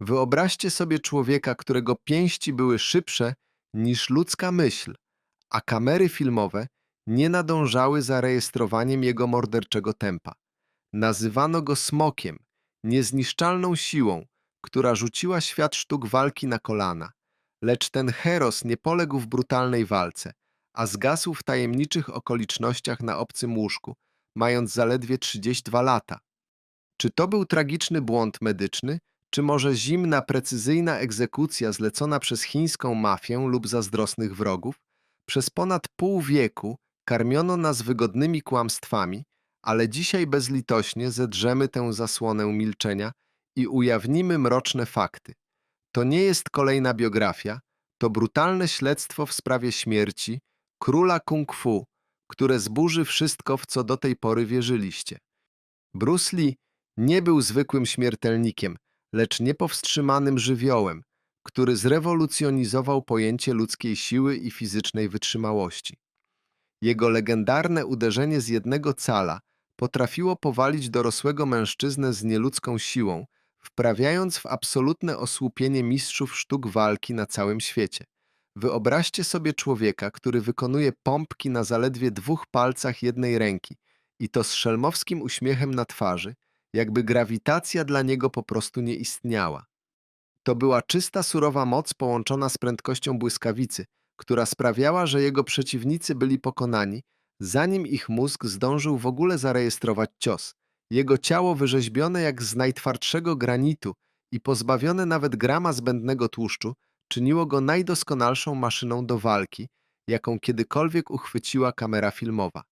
Wyobraźcie sobie człowieka, którego pięści były szybsze niż ludzka myśl, a kamery filmowe nie nadążały za rejestrowaniem jego morderczego tempa. Nazywano go smokiem, niezniszczalną siłą, która rzuciła świat sztuk walki na kolana. Lecz ten heros nie poległ w brutalnej walce, a zgasł w tajemniczych okolicznościach na obcym łóżku, mając zaledwie 32 lata. Czy to był tragiczny błąd medyczny, czy może zimna, precyzyjna egzekucja zlecona przez chińską mafię lub zazdrosnych wrogów? Przez ponad pół wieku karmiono nas wygodnymi kłamstwami, ale dzisiaj bezlitośnie zedrzemy tę zasłonę milczenia i ujawnimy mroczne fakty. To nie jest kolejna biografia, to brutalne śledztwo w sprawie śmierci króla kung fu, które zburzy wszystko, w co do tej pory wierzyliście. Bruce Lee nie był zwykłym śmiertelnikiem, lecz niepowstrzymanym żywiołem, który zrewolucjonizował pojęcie ludzkiej siły i fizycznej wytrzymałości. Jego legendarne uderzenie z jednego cala potrafiło powalić dorosłego mężczyznę z nieludzką siłą, wprawiając w absolutne osłupienie mistrzów sztuk walki na całym świecie. Wyobraźcie sobie człowieka, który wykonuje pompki na zaledwie dwóch palcach jednej ręki i to z szelmowskim uśmiechem na twarzy, jakby grawitacja dla niego po prostu nie istniała. To była czysta, surowa moc połączona z prędkością błyskawicy, która sprawiała, że jego przeciwnicy byli pokonani, zanim ich mózg zdążył w ogóle zarejestrować cios. Jego ciało wyrzeźbione jak z najtwardszego granitu i pozbawione nawet grama zbędnego tłuszczu, czyniło go najdoskonalszą maszyną do walki, jaką kiedykolwiek uchwyciła kamera filmowa.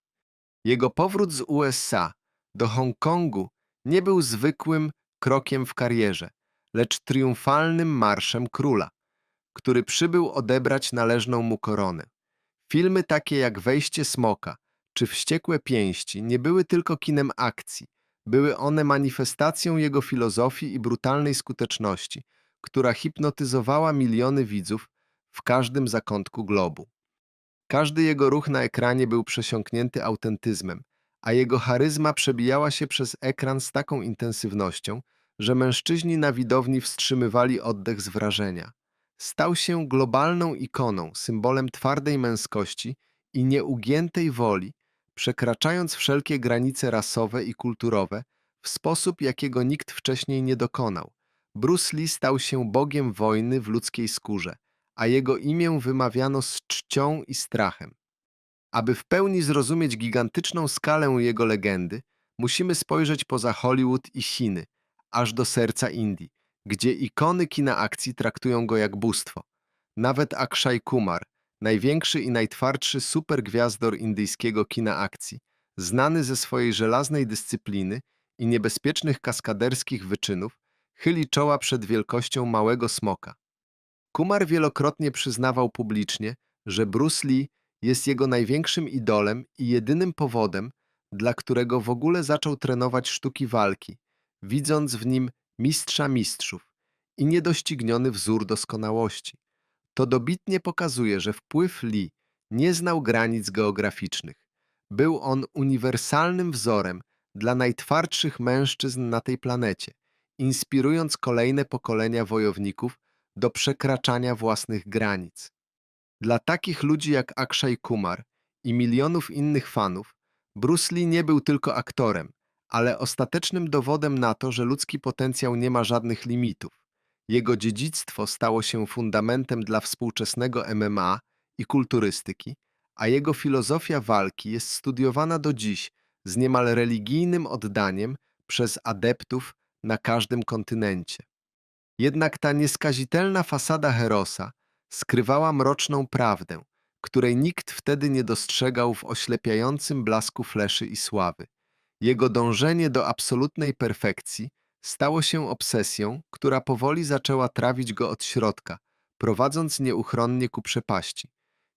Jego powrót z USA do Hongkongu nie był zwykłym krokiem w karierze, lecz triumfalnym marszem króla, który przybył odebrać należną mu koronę. Filmy takie jak Wejście Smoka czy Wściekłe Pięści nie były tylko kinem akcji, były one manifestacją jego filozofii i brutalnej skuteczności, która hipnotyzowała miliony widzów w każdym zakątku globu. Każdy jego ruch na ekranie był przesiąknięty autentyzmem, a jego charyzma przebijała się przez ekran z taką intensywnością, że mężczyźni na widowni wstrzymywali oddech z wrażenia. Stał się globalną ikoną, symbolem twardej męskości i nieugiętej woli, przekraczając wszelkie granice rasowe i kulturowe w sposób, jakiego nikt wcześniej nie dokonał. Bruce Lee stał się bogiem wojny w ludzkiej skórze, a jego imię wymawiano z czcią i strachem. Aby w pełni zrozumieć gigantyczną skalę jego legendy, musimy spojrzeć poza Hollywood i Chiny, aż do serca Indii, gdzie ikony kina akcji traktują go jak bóstwo. Nawet Akshay Kumar, największy i najtwardszy supergwiazdor indyjskiego kina akcji, znany ze swojej żelaznej dyscypliny i niebezpiecznych kaskaderskich wyczynów, chyli czoła przed wielkością małego smoka. Kumar wielokrotnie przyznawał publicznie, że Bruce Lee jest jego największym idolem i jedynym powodem, dla którego w ogóle zaczął trenować sztuki walki, widząc w nim mistrza mistrzów i niedościgniony wzór doskonałości. To dobitnie pokazuje, że wpływ Lee nie znał granic geograficznych. Był on uniwersalnym wzorem dla najtwardszych mężczyzn na tej planecie, inspirując kolejne pokolenia wojowników do przekraczania własnych granic. Dla takich ludzi jak Akshay Kumar i milionów innych fanów, Bruce Lee nie był tylko aktorem, ale ostatecznym dowodem na to, że ludzki potencjał nie ma żadnych limitów. Jego dziedzictwo stało się fundamentem dla współczesnego MMA i kulturystyki, a jego filozofia walki jest studiowana do dziś z niemal religijnym oddaniem przez adeptów na każdym kontynencie. Jednak ta nieskazitelna fasada Herosa skrywała mroczną prawdę, której nikt wtedy nie dostrzegał w oślepiającym blasku fleszy i sławy. Jego dążenie do absolutnej perfekcji stało się obsesją, która powoli zaczęła trawić go od środka, prowadząc nieuchronnie ku przepaści.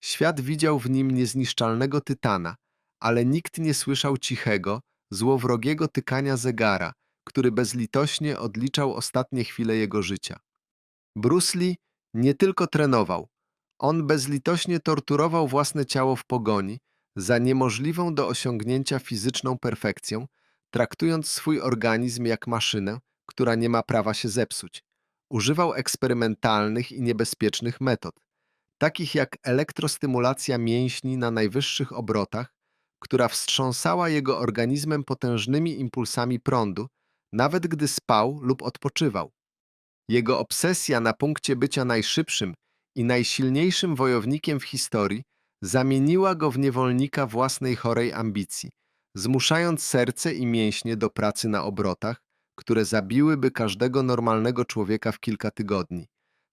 Świat widział w nim niezniszczalnego tytana, ale nikt nie słyszał cichego, złowrogiego tykania zegara, który bezlitośnie odliczał ostatnie chwile jego życia. Bruce Lee nie tylko trenował, on bezlitośnie torturował własne ciało w pogoni za niemożliwą do osiągnięcia fizyczną perfekcją, traktując swój organizm jak maszynę, która nie ma prawa się zepsuć. Używał eksperymentalnych i niebezpiecznych metod, takich jak elektrostymulacja mięśni na najwyższych obrotach, która wstrząsała jego organizmem potężnymi impulsami prądu, nawet gdy spał lub odpoczywał. Jego obsesja na punkcie bycia najszybszym i najsilniejszym wojownikiem w historii zamieniła go w niewolnika własnej chorej ambicji, zmuszając serce i mięśnie do pracy na obrotach, które zabiłyby każdego normalnego człowieka w kilka tygodni.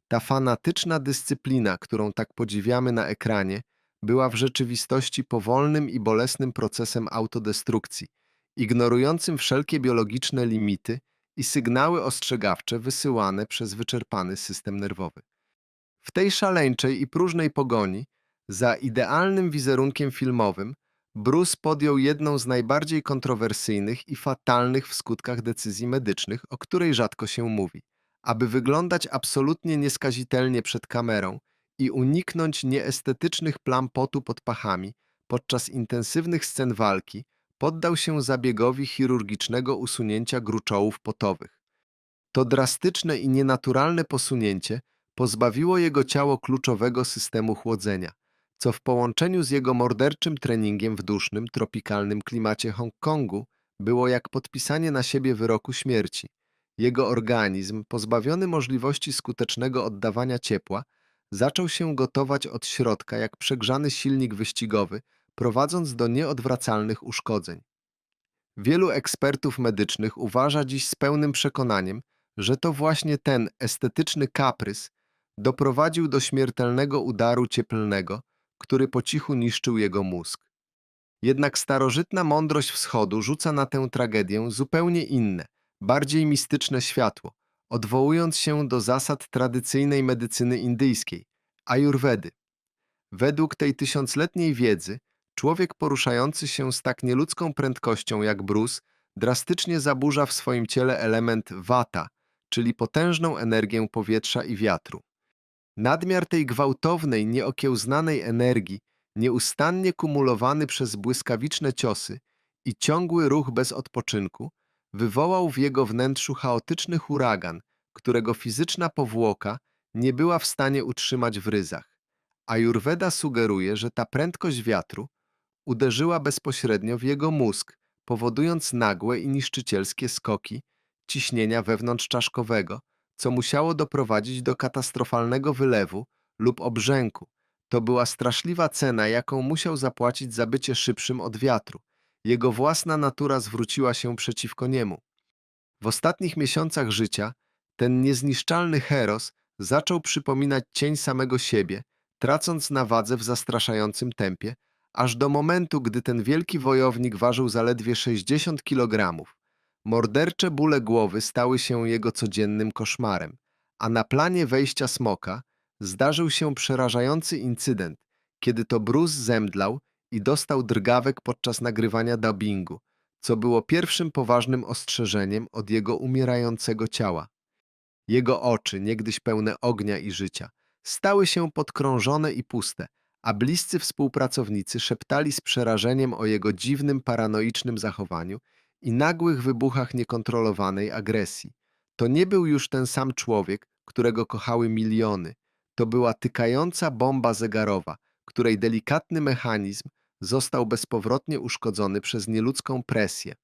Ta fanatyczna dyscyplina, którą tak podziwiamy na ekranie, była w rzeczywistości powolnym i bolesnym procesem autodestrukcji, ignorującym wszelkie biologiczne limity i sygnały ostrzegawcze wysyłane przez wyczerpany system nerwowy. W tej szaleńczej i próżnej pogoni za idealnym wizerunkiem filmowym Bruce podjął jedną z najbardziej kontrowersyjnych i fatalnych w skutkach decyzji medycznych, o której rzadko się mówi. Aby wyglądać absolutnie nieskazitelnie przed kamerą i uniknąć nieestetycznych plam potu pod pachami podczas intensywnych scen walki, poddał się zabiegowi chirurgicznego usunięcia gruczołów potowych. To drastyczne i nienaturalne posunięcie pozbawiło jego ciało kluczowego systemu chłodzenia, co w połączeniu z jego morderczym treningiem w dusznym, tropikalnym klimacie Hongkongu było jak podpisanie na siebie wyroku śmierci. Jego organizm, pozbawiony możliwości skutecznego oddawania ciepła, zaczął się gotować od środka jak przegrzany silnik wyścigowy, prowadząc do nieodwracalnych uszkodzeń. Wielu ekspertów medycznych uważa dziś z pełnym przekonaniem, że to właśnie ten estetyczny kaprys doprowadził do śmiertelnego udaru cieplnego, który po cichu niszczył jego mózg. Jednak starożytna mądrość wschodu rzuca na tę tragedię zupełnie inne, bardziej mistyczne światło, odwołując się do zasad tradycyjnej medycyny indyjskiej, ajurwedy. Według tej tysiącletniej wiedzy, człowiek poruszający się z tak nieludzką prędkością jak Bruce drastycznie zaburza w swoim ciele element wata, czyli potężną energię powietrza i wiatru. Nadmiar tej gwałtownej, nieokiełznanej energii, nieustannie kumulowany przez błyskawiczne ciosy i ciągły ruch bez odpoczynku, wywołał w jego wnętrzu chaotyczny huragan, którego fizyczna powłoka nie była w stanie utrzymać w ryzach. Ajurweda sugeruje, że ta prędkość wiatru uderzyła bezpośrednio w jego mózg, powodując nagłe i niszczycielskie skoki ciśnienia wewnątrzczaszkowego, co musiało doprowadzić do katastrofalnego wylewu lub obrzęku. To była straszliwa cena, jaką musiał zapłacić za bycie szybszym od wiatru. Jego własna natura zwróciła się przeciwko niemu. W ostatnich miesiącach życia ten niezniszczalny heros zaczął przypominać cień samego siebie, tracąc na wadze w zastraszającym tempie, aż do momentu, gdy ten wielki wojownik ważył zaledwie 60 kilogramów. Mordercze bóle głowy stały się jego codziennym koszmarem, a na planie wejścia smoka zdarzył się przerażający incydent, kiedy to Bruce zemdlał i dostał drgawek podczas nagrywania dubbingu, co było pierwszym poważnym ostrzeżeniem od jego umierającego ciała. Jego oczy, niegdyś pełne ognia i życia, stały się podkrążone i puste, a bliscy współpracownicy szeptali z przerażeniem o jego dziwnym, paranoicznym zachowaniu i nagłych wybuchach niekontrolowanej agresji. To nie był już ten sam człowiek, którego kochały miliony. To była tykająca bomba zegarowa, której delikatny mechanizm został bezpowrotnie uszkodzony przez nieludzką presję,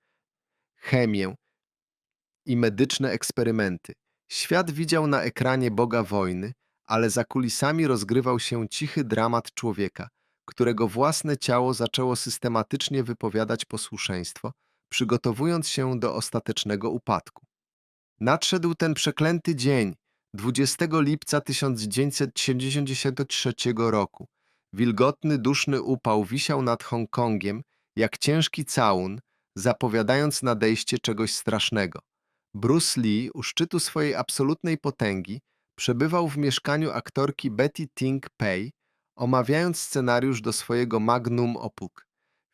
chemię i medyczne eksperymenty. Świat widział na ekranie Boga wojny, ale za kulisami rozgrywał się cichy dramat człowieka, którego własne ciało zaczęło systematycznie wypowiadać posłuszeństwo, przygotowując się do ostatecznego upadku. Nadszedł ten przeklęty dzień, 20 lipca 1973 roku. Wilgotny, duszny upał wisiał nad Hongkongiem jak ciężki całun, zapowiadając nadejście czegoś strasznego. Bruce Lee, u szczytu swojej absolutnej potęgi, przebywał w mieszkaniu aktorki Betty Ting Pei, omawiając scenariusz do swojego magnum opus,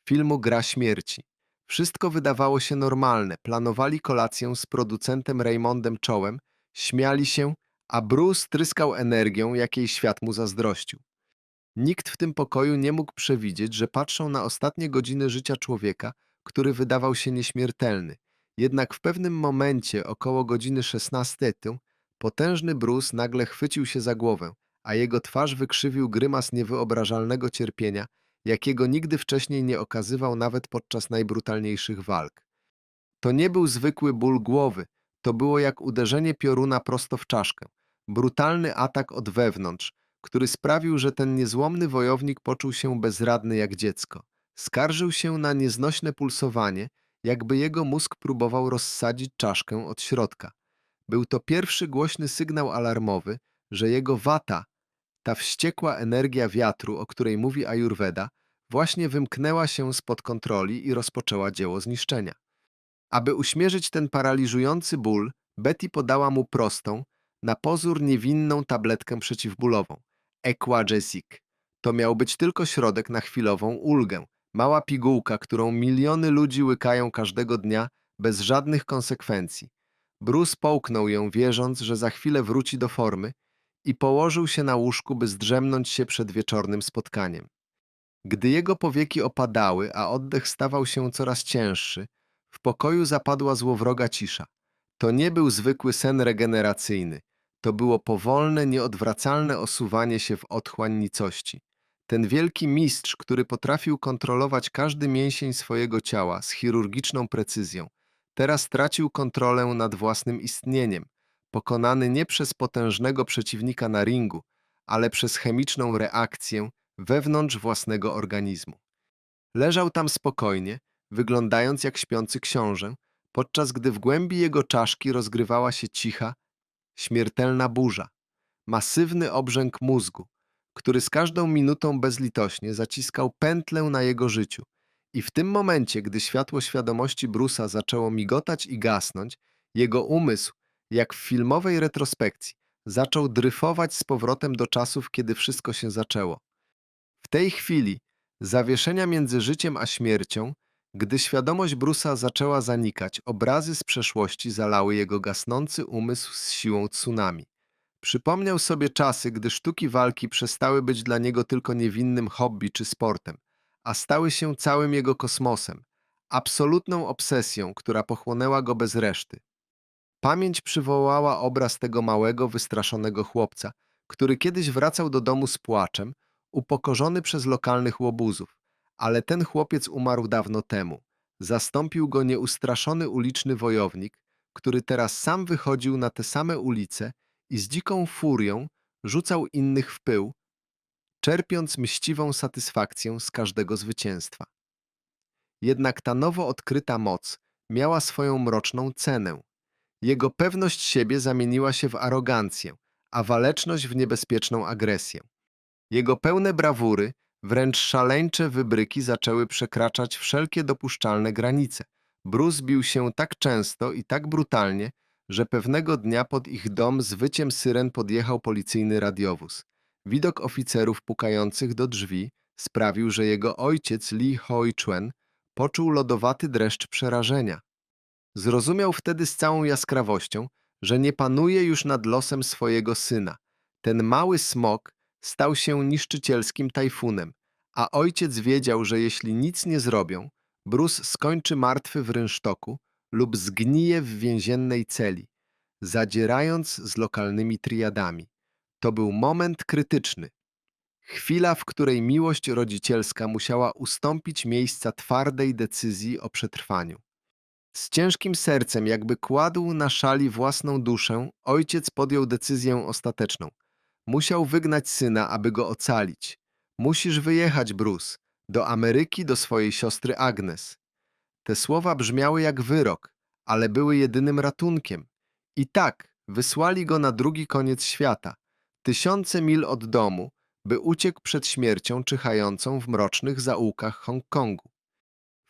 filmu Gra Śmierci. Wszystko wydawało się normalne, planowali kolację z producentem Raymondem Czołem, śmiali się, a Bruce tryskał energią, jakiej świat mu zazdrościł. Nikt w tym pokoju nie mógł przewidzieć, że patrzą na ostatnie godziny życia człowieka, który wydawał się nieśmiertelny. Jednak w pewnym momencie, około godziny 16, Potężny Bruce nagle chwycił się za głowę, a jego twarz wykrzywił grymas niewyobrażalnego cierpienia, jakiego nigdy wcześniej nie okazywał nawet podczas najbrutalniejszych walk. To nie był zwykły ból głowy, to było jak uderzenie pioruna prosto w czaszkę. Brutalny atak od wewnątrz, który sprawił, że ten niezłomny wojownik poczuł się bezradny jak dziecko. Skarżył się na nieznośne pulsowanie, jakby jego mózg próbował rozsadzić czaszkę od środka. Był to pierwszy głośny sygnał alarmowy, że jego wata, ta wściekła energia wiatru, o której mówi Ayurveda, właśnie wymknęła się spod kontroli i rozpoczęła dzieło zniszczenia. Aby uśmierzyć ten paraliżujący ból, Betty podała mu prostą, na pozór niewinną tabletkę przeciwbólową. Equagesic. To miał być tylko środek na chwilową ulgę. Mała pigułka, którą miliony ludzi łykają każdego dnia bez żadnych konsekwencji. Bruce połknął ją, wierząc, że za chwilę wróci do formy i położył się na łóżku, by zdrzemnąć się przed wieczornym spotkaniem. Gdy jego powieki opadały, a oddech stawał się coraz cięższy, w pokoju zapadła złowroga cisza. To nie był zwykły sen regeneracyjny. To było powolne, nieodwracalne osuwanie się w otchłań nicości. Ten wielki mistrz, który potrafił kontrolować każdy mięsień swojego ciała z chirurgiczną precyzją, teraz tracił kontrolę nad własnym istnieniem, pokonany nie przez potężnego przeciwnika na ringu, ale przez chemiczną reakcję wewnątrz własnego organizmu. Leżał tam spokojnie, wyglądając jak śpiący książę, podczas gdy w głębi jego czaszki rozgrywała się cicha, śmiertelna burza, masywny obrzęk mózgu, który z każdą minutą bezlitośnie zaciskał pętlę na jego życiu. I w tym momencie, gdy światło świadomości Brusa zaczęło migotać i gasnąć, jego umysł, jak w filmowej retrospekcji, zaczął dryfować z powrotem do czasów, kiedy wszystko się zaczęło. W tej chwili, zawieszenia między życiem a śmiercią, gdy świadomość Brusa zaczęła zanikać, obrazy z przeszłości zalały jego gasnący umysł z siłą tsunami. Przypomniał sobie czasy, gdy sztuki walki przestały być dla niego tylko niewinnym hobby czy sportem, a stały się całym jego kosmosem, absolutną obsesją, która pochłonęła go bez reszty. Pamięć przywołała obraz tego małego, wystraszonego chłopca, który kiedyś wracał do domu z płaczem, upokorzony przez lokalnych łobuzów. Ale ten chłopiec umarł dawno temu. Zastąpił go nieustraszony uliczny wojownik, który teraz sam wychodził na te same ulice i z dziką furią rzucał innych w pył, czerpiąc mściwą satysfakcję z każdego zwycięstwa. Jednak ta nowo odkryta moc miała swoją mroczną cenę. Jego pewność siebie zamieniła się w arogancję, a waleczność w niebezpieczną agresję. Jego pełne brawury, wręcz szaleńcze wybryki zaczęły przekraczać wszelkie dopuszczalne granice. Bruce bił się tak często i tak brutalnie, że pewnego dnia pod ich dom z wyciem syren podjechał policyjny radiowóz. Widok oficerów pukających do drzwi sprawił, że jego ojciec Lee Hoi-chuen poczuł lodowaty dreszcz przerażenia. Zrozumiał wtedy z całą jaskrawością, że nie panuje już nad losem swojego syna. Ten mały smok stał się niszczycielskim tajfunem, a ojciec wiedział, że jeśli nic nie zrobią, Bruce skończy martwy w rynsztoku lub zgnije w więziennej celi, zadzierając z lokalnymi triadami. To był moment krytyczny. Chwila, w której miłość rodzicielska musiała ustąpić miejsca twardej decyzji o przetrwaniu. Z ciężkim sercem, jakby kładł na szali własną duszę, ojciec podjął decyzję ostateczną. Musiał wygnać syna, aby go ocalić. Musisz wyjechać, Bruce, do Ameryki, do swojej siostry Agnes. Te słowa brzmiały jak wyrok, ale były jedynym ratunkiem. I tak wysłali go na drugi koniec świata, tysiące mil od domu, by uciekł przed śmiercią czyhającą w mrocznych zaułkach Hongkongu.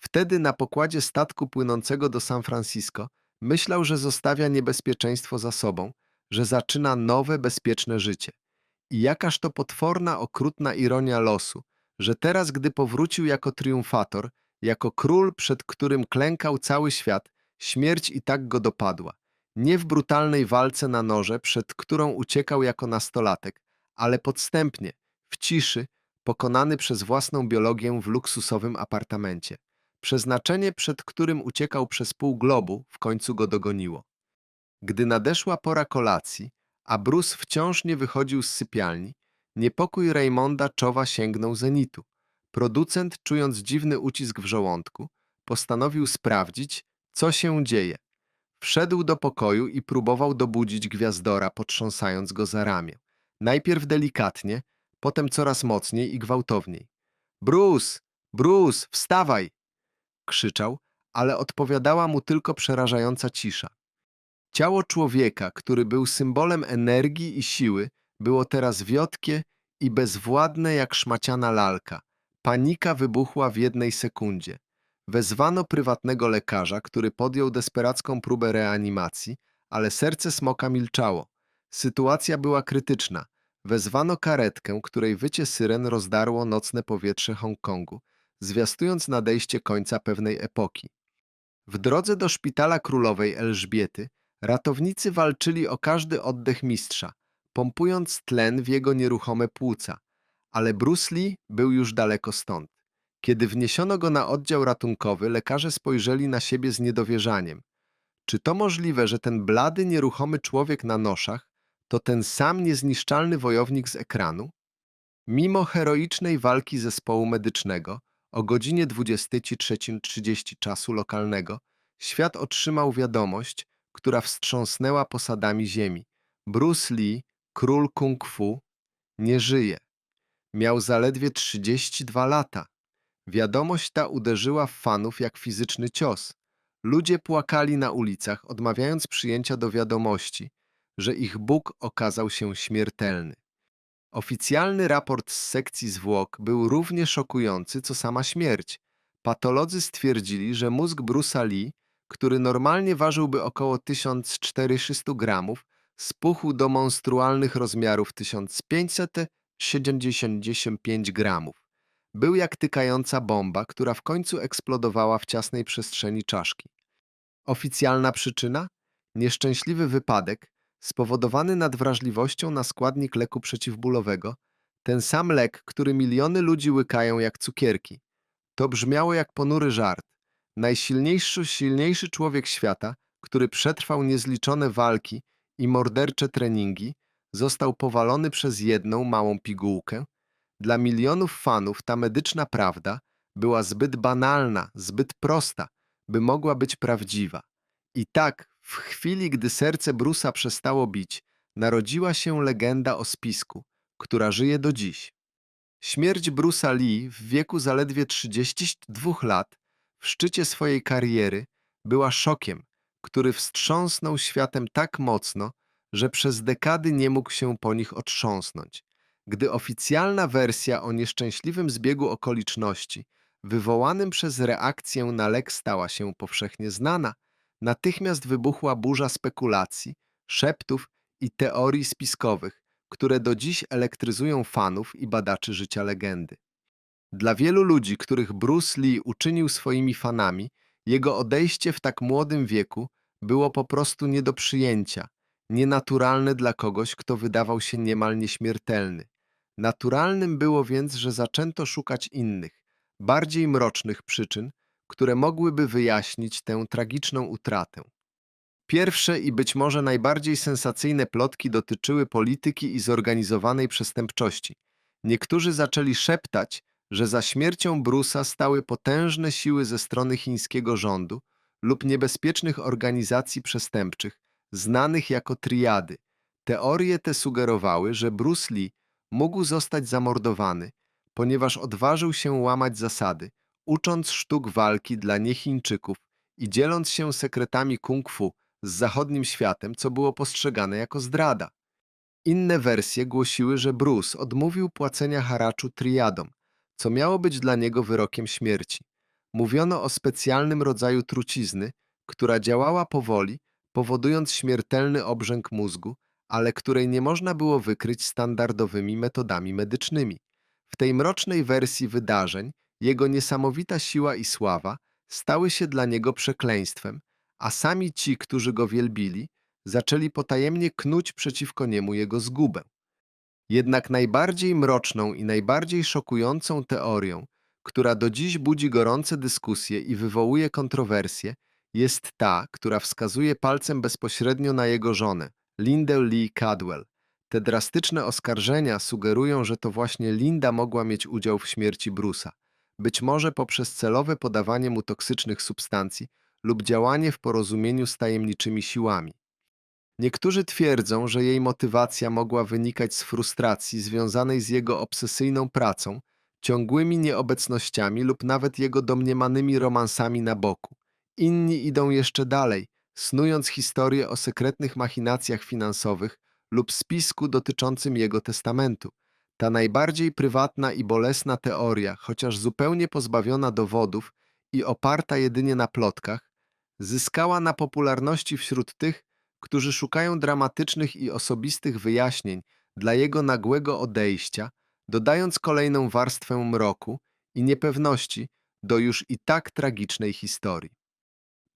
Wtedy na pokładzie statku płynącego do San Francisco myślał, że zostawia niebezpieczeństwo za sobą, że zaczyna nowe, bezpieczne życie. I jakaż to potworna, okrutna ironia losu, że teraz, gdy powrócił jako triumfator, jako król, przed którym klękał cały świat, śmierć i tak go dopadła. Nie w brutalnej walce na noże, przed którą uciekał jako nastolatek, ale podstępnie, w ciszy, pokonany przez własną biologię w luksusowym apartamencie. Przeznaczenie, przed którym uciekał przez pół globu, w końcu go dogoniło. Gdy nadeszła pora kolacji, a Bruce wciąż nie wychodził z sypialni, niepokój Raymonda czowa sięgnął zenitu. Producent, czując dziwny ucisk w żołądku, postanowił sprawdzić, co się dzieje. Wszedł do pokoju i próbował dobudzić gwiazdora, potrząsając go za ramię. Najpierw delikatnie, potem coraz mocniej i gwałtowniej. Bruce! Bruce! Wstawaj! krzyczał, ale odpowiadała mu tylko przerażająca cisza. Ciało człowieka, który był symbolem energii i siły, było teraz wiotkie i bezwładne jak szmaciana lalka. Panika wybuchła w jednej sekundzie. Wezwano prywatnego lekarza, który podjął desperacką próbę reanimacji, ale serce smoka milczało. Sytuacja była krytyczna. Wezwano karetkę, której wycie syren rozdarło nocne powietrze Hongkongu, zwiastując nadejście końca pewnej epoki. W drodze do szpitala królowej Elżbiety ratownicy walczyli o każdy oddech mistrza, pompując tlen w jego nieruchome płuca, ale Bruce Lee był już daleko stąd. Kiedy wniesiono go na oddział ratunkowy, lekarze spojrzeli na siebie z niedowierzaniem. Czy to możliwe, że ten blady, nieruchomy człowiek na noszach to ten sam niezniszczalny wojownik z ekranu? Mimo heroicznej walki zespołu medycznego, o godzinie 23.30 czasu lokalnego, świat otrzymał wiadomość, która wstrząsnęła posadami ziemi. Bruce Lee, król kung fu, nie żyje. Miał zaledwie 32 lata. Wiadomość ta uderzyła w fanów jak fizyczny cios. Ludzie płakali na ulicach, odmawiając przyjęcia do wiadomości, że ich Bóg okazał się śmiertelny. Oficjalny raport z sekcji zwłok był równie szokujący co sama śmierć. Patolodzy stwierdzili, że mózg Bruce'a Lee, który normalnie ważyłby około 1400 gramów, spuchł do monstrualnych rozmiarów 1575 gramów. Był jak tykająca bomba, która w końcu eksplodowała w ciasnej przestrzeni czaszki. Oficjalna przyczyna? Nieszczęśliwy wypadek, spowodowany nadwrażliwością na składnik leku przeciwbólowego, ten sam lek, który miliony ludzi łykają jak cukierki. To brzmiało jak ponury żart. Najsilniejszy, silniejszy człowiek świata, który przetrwał niezliczone walki i mordercze treningi, został powalony przez jedną małą pigułkę. Dla milionów fanów ta medyczna prawda była zbyt banalna, zbyt prosta, by mogła być prawdziwa. I tak, w chwili, gdy serce Brusa przestało bić, narodziła się legenda o spisku, która żyje do dziś. Śmierć Brusa Lee w wieku zaledwie 32 lat, w szczycie swojej kariery, była szokiem, który wstrząsnął światem tak mocno, że przez dekady nie mógł się po nich otrząsnąć. Gdy oficjalna wersja o nieszczęśliwym zbiegu okoliczności, wywołanym przez reakcję na lek stała się powszechnie znana, natychmiast wybuchła burza spekulacji, szeptów i teorii spiskowych, które do dziś elektryzują fanów i badaczy życia legendy. Dla wielu ludzi, których Bruce Lee uczynił swoimi fanami, jego odejście w tak młodym wieku było po prostu nie do przyjęcia, nienaturalne dla kogoś, kto wydawał się niemal nieśmiertelny. Naturalnym było więc, że zaczęto szukać innych, bardziej mrocznych przyczyn, które mogłyby wyjaśnić tę tragiczną utratę. Pierwsze i być może najbardziej sensacyjne plotki dotyczyły polityki i zorganizowanej przestępczości. Niektórzy zaczęli szeptać, że za śmiercią Brusa stały potężne siły ze strony chińskiego rządu lub niebezpiecznych organizacji przestępczych, znanych jako triady. Teorie te sugerowały, że Bruce Lee mógł zostać zamordowany, ponieważ odważył się łamać zasady, ucząc sztuk walki dla niechińczyków i dzieląc się sekretami kung fu z zachodnim światem, co było postrzegane jako zdrada. Inne wersje głosiły, że Bruce odmówił płacenia haraczu triadom, co miało być dla niego wyrokiem śmierci. Mówiono o specjalnym rodzaju trucizny, która działała powoli, powodując śmiertelny obrzęk mózgu, ale której nie można było wykryć standardowymi metodami medycznymi. W tej mrocznej wersji wydarzeń jego niesamowita siła i sława stały się dla niego przekleństwem, a sami ci, którzy go wielbili, zaczęli potajemnie knuć przeciwko niemu jego zgubę. Jednak najbardziej mroczną i najbardziej szokującą teorią, która do dziś budzi gorące dyskusje i wywołuje kontrowersje, jest ta, która wskazuje palcem bezpośrednio na jego żonę, Lindę Lee Cadwell. Te drastyczne oskarżenia sugerują, że to właśnie Linda mogła mieć udział w śmierci Bruce'a, być może poprzez celowe podawanie mu toksycznych substancji lub działanie w porozumieniu z tajemniczymi siłami. Niektórzy twierdzą, że jej motywacja mogła wynikać z frustracji związanej z jego obsesyjną pracą, ciągłymi nieobecnościami lub nawet jego domniemanymi romansami na boku. Inni idą jeszcze dalej, snując historię o sekretnych machinacjach finansowych lub spisku dotyczącym jego testamentu. Ta najbardziej prywatna i bolesna teoria, chociaż zupełnie pozbawiona dowodów i oparta jedynie na plotkach, zyskała na popularności wśród tych, którzy szukają dramatycznych i osobistych wyjaśnień dla jego nagłego odejścia, dodając kolejną warstwę mroku i niepewności do już i tak tragicznej historii.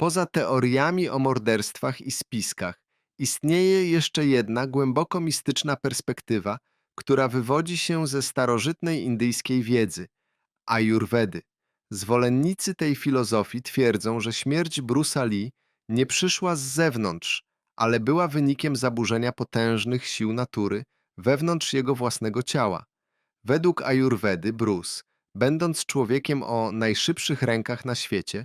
Poza teoriami o morderstwach i spiskach, istnieje jeszcze jedna głęboko mistyczna perspektywa, która wywodzi się ze starożytnej indyjskiej wiedzy ajurwedy. Zwolennicy tej filozofii twierdzą, że śmierć Bruce'a Lee nie przyszła z zewnątrz, ale była wynikiem zaburzenia potężnych sił natury wewnątrz jego własnego ciała. Według ajurwedy Bruce, będąc człowiekiem o najszybszych rękach na świecie,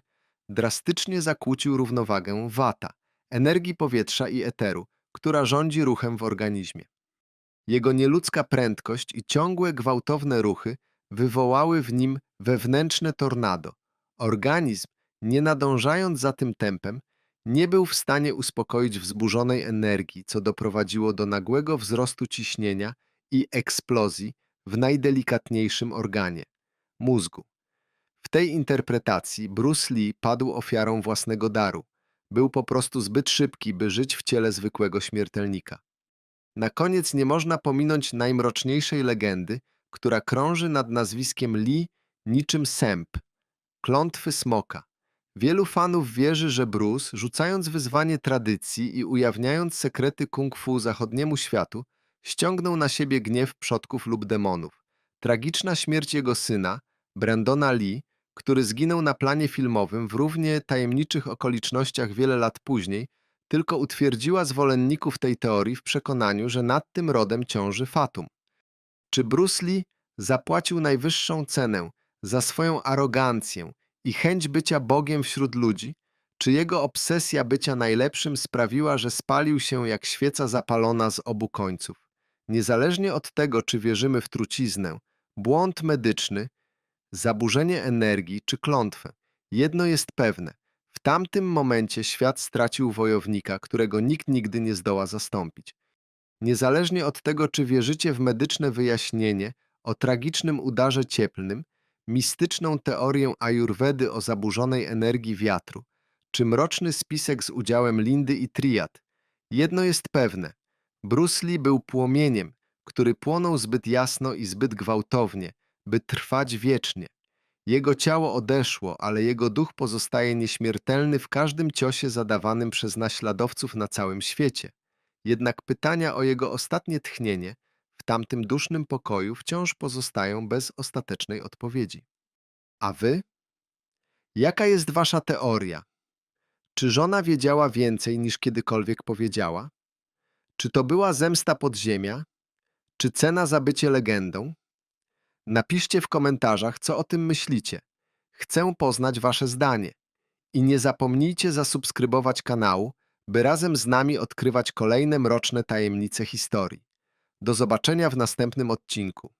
drastycznie zakłócił równowagę wata, energii powietrza i eteru, która rządzi ruchem w organizmie. Jego nieludzka prędkość i ciągłe gwałtowne ruchy wywołały w nim wewnętrzne tornado. Organizm, nie nadążając za tym tempem, nie był w stanie uspokoić wzburzonej energii, co doprowadziło do nagłego wzrostu ciśnienia i eksplozji w najdelikatniejszym organie mózgu. W tej interpretacji Bruce Lee padł ofiarą własnego daru. Był po prostu zbyt szybki, by żyć w ciele zwykłego śmiertelnika. Na koniec nie można pominąć najmroczniejszej legendy, która krąży nad nazwiskiem Lee niczym sęp klątwy smoka. Wielu fanów wierzy, że Bruce, rzucając wyzwanie tradycji i ujawniając sekrety kung fu zachodniemu światu, ściągnął na siebie gniew przodków lub demonów. Tragiczna śmierć jego syna, Brandona Lee, który zginął na planie filmowym w równie tajemniczych okolicznościach wiele lat później, tylko utwierdziła zwolenników tej teorii w przekonaniu, że nad tym rodem ciąży fatum. Czy Bruce Lee zapłacił najwyższą cenę za swoją arogancję i chęć bycia Bogiem wśród ludzi? Czy jego obsesja bycia najlepszym sprawiła, że spalił się jak świeca zapalona z obu końców? Niezależnie od tego, czy wierzymy w truciznę, błąd medyczny, zaburzenie energii czy klątwę, jedno jest pewne. W tamtym momencie świat stracił wojownika, którego nikt nigdy nie zdoła zastąpić. Niezależnie od tego, czy wierzycie w medyczne wyjaśnienie o tragicznym udarze cieplnym, mistyczną teorię ajurwedy o zaburzonej energii wiatru, czy mroczny spisek z udziałem Lindy i Triad, jedno jest pewne. Bruce Lee był płomieniem, który płonął zbyt jasno i zbyt gwałtownie, by trwać wiecznie. Jego ciało odeszło, ale jego duch pozostaje nieśmiertelny w każdym ciosie zadawanym przez naśladowców na całym świecie. Jednak pytania o jego ostatnie tchnienie w tamtym dusznym pokoju wciąż pozostają bez ostatecznej odpowiedzi. A wy? Jaka jest wasza teoria? Czy żona wiedziała więcej niż kiedykolwiek powiedziała? Czy to była zemsta podziemia? Czy cena za bycie legendą? Napiszcie w komentarzach, co o tym myślicie. Chcę poznać wasze zdanie. I nie zapomnijcie zasubskrybować kanału, by razem z nami odkrywać kolejne mroczne tajemnice historii. Do zobaczenia w następnym odcinku.